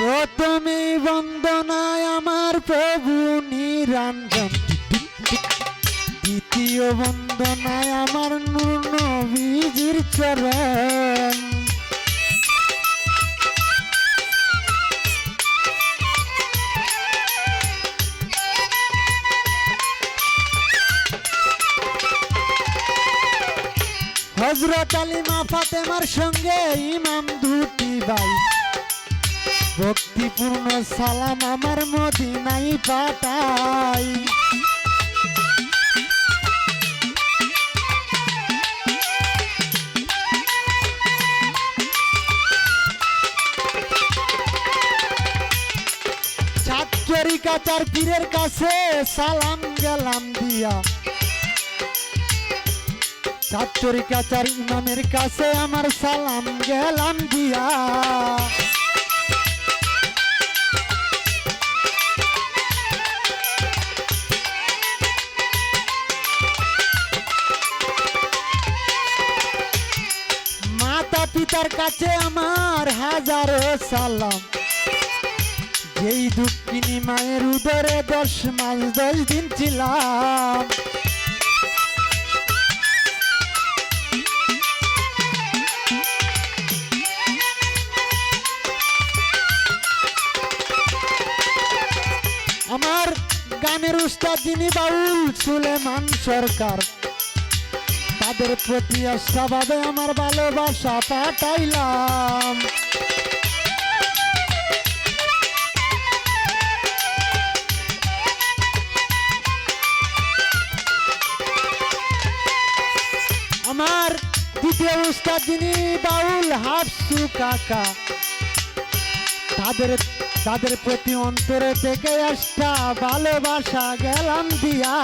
প্রথমে বন্দনায় আমার প্রভু নিরঞ্জন। দ্বিতীয় বন্দনায় আমার নূর নবীজির চরণ। হজরত আলী মা ফাতেমার সঙ্গে ইমাম ভাই ভক্তিপূর্ণ সালাম আমার মদিনাই পাঠাই। চাঁদচরি কাচার পীরের কাছে সালাম গেলাম দিয়া। কাচার ইমামের কাছে আমার সালাম গেলাম দিয়া। পিতার কাছে আমার হাজারো সালাম। যেই দুঃখিনী মায়ের উদরে দশ মাস দশ দিন ছিলাম। আমার গানের উস্তাদ যিনি বাউল সুলেমান সরকার তাদের প্রতি আস্থাভাবে আমার ভালোবাসা পাঠাইলাম। আমার দ্বিতীয় উস্তাদ যিনি বাউল হাফসু কাকা, তাদের তাদের প্রতি অন্তরে থেকে আস্থা ভালোবাসা গেলাম দিয়া।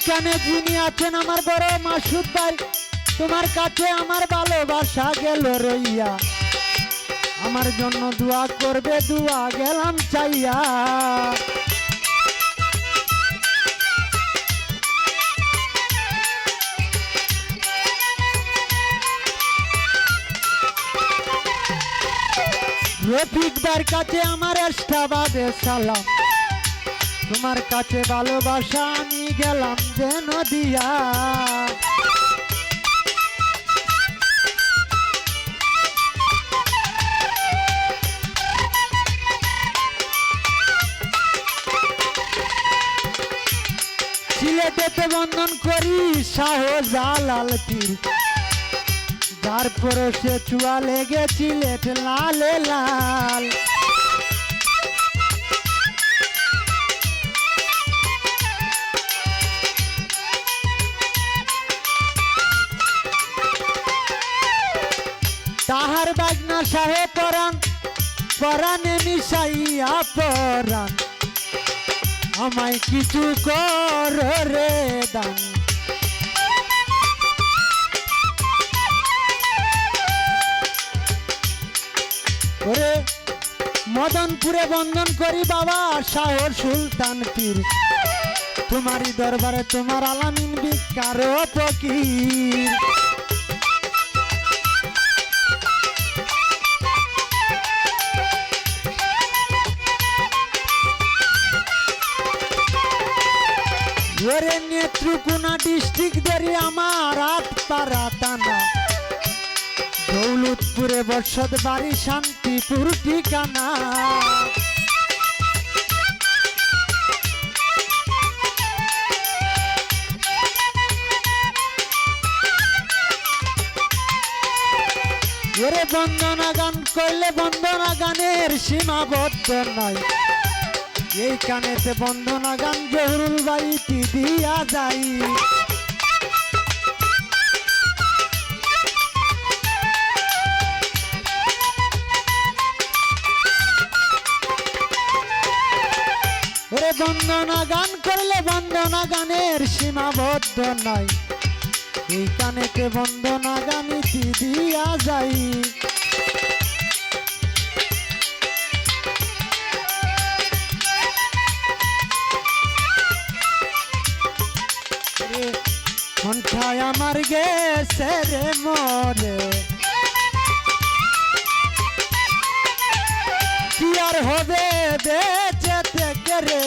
এইখানে যিনি আছেন আমার বড় মাসুদ ভাই। তোমার কাছে আমার ভালোবাসা গেল রইয়া। আমার জন্য দোয়া করবে, দোয়া গেলাম চাইয়া। রফিকদার কাছে আমার এস্টাবাদে সালাম। তোমার কাছে ভালোবাসা, আমি গেলাম যেন দিয়া সিলেটেতে বন্ধন করি শাহ জালাল পীর। যার পরশে চুয়া লেগে সিলেট লালে লাল। তাহার বাগনা সাহে পরাণ, পরাণে মিশাইয়া পরাণ। আমায় কিছু কর রে দান। ওরে মদনপুরে বন্ধন করি বাবা, শাহর সুলতান পীর। তোমারই দরবারে তোমার আলামিন বিকার ফকির। ওরে নেত্রকোনা ডিস্ট্রিক্ট ধরি আমার হাত পারা টানা দৌলতপুরে বর্ষদ বাড়ি শান্তিপুর ঠিকানা। ওরে বন্দনা গান করলে বন্দনা গানের সীমাবদ্ধ নয়। এই কানেতে বন্দনা গান জহরুল জহুরুল বাড়িতে দিয়া যাই? ওরে বন্দনা গান করলে বন্দনা গানের সীমাবদ্ধ নয় এই কানেতে বন্দনা গানিতে দিয়া যাই? হৃদয় আমার গেছে রে মরে কি আর হবে বেঁচে থেকে রে?